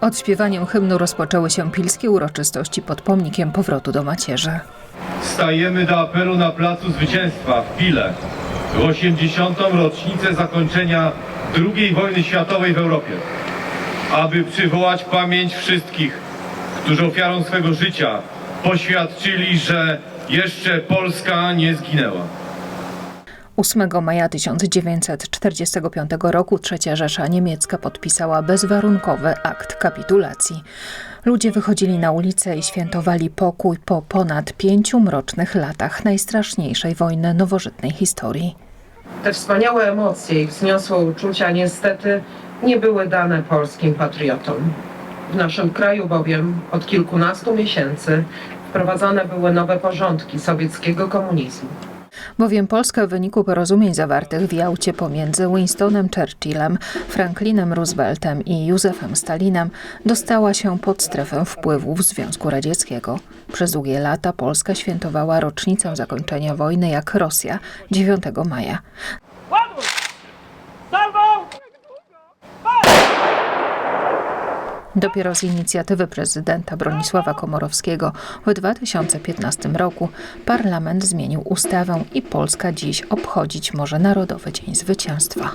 Odśpiewaniem hymnu rozpoczęły się pilskie uroczystości pod pomnikiem powrotu do macierzy. Stajemy do apelu na Placu Zwycięstwa w Pile w 80. rocznicę zakończenia II wojny światowej w Europie, aby przywołać pamięć wszystkich, którzy ofiarą swego życia poświadczyli, że jeszcze Polska nie zginęła. 8 maja 1945 roku III Rzesza Niemiecka podpisała bezwarunkowy akt kapitulacji. Ludzie wychodzili na ulice i świętowali pokój po ponad pięciu mrocznych latach najstraszniejszej wojny nowożytnej historii. Te wspaniałe emocje i wzniosłe uczucia niestety nie były dane polskim patriotom. W naszym kraju bowiem od kilkunastu miesięcy wprowadzane były nowe porządki sowieckiego komunizmu. Bowiem Polska w wyniku porozumień zawartych w Jałcie pomiędzy Winstonem Churchillem, Franklinem Rooseveltem i Józefem Stalinem dostała się pod strefę wpływów Związku Radzieckiego. Przez długie lata Polska świętowała rocznicę zakończenia wojny jak Rosja 9 maja. Dopiero z inicjatywy prezydenta Bronisława Komorowskiego w 2015 roku parlament zmienił ustawę i Polska dziś obchodzić może Narodowy Dzień Zwycięstwa.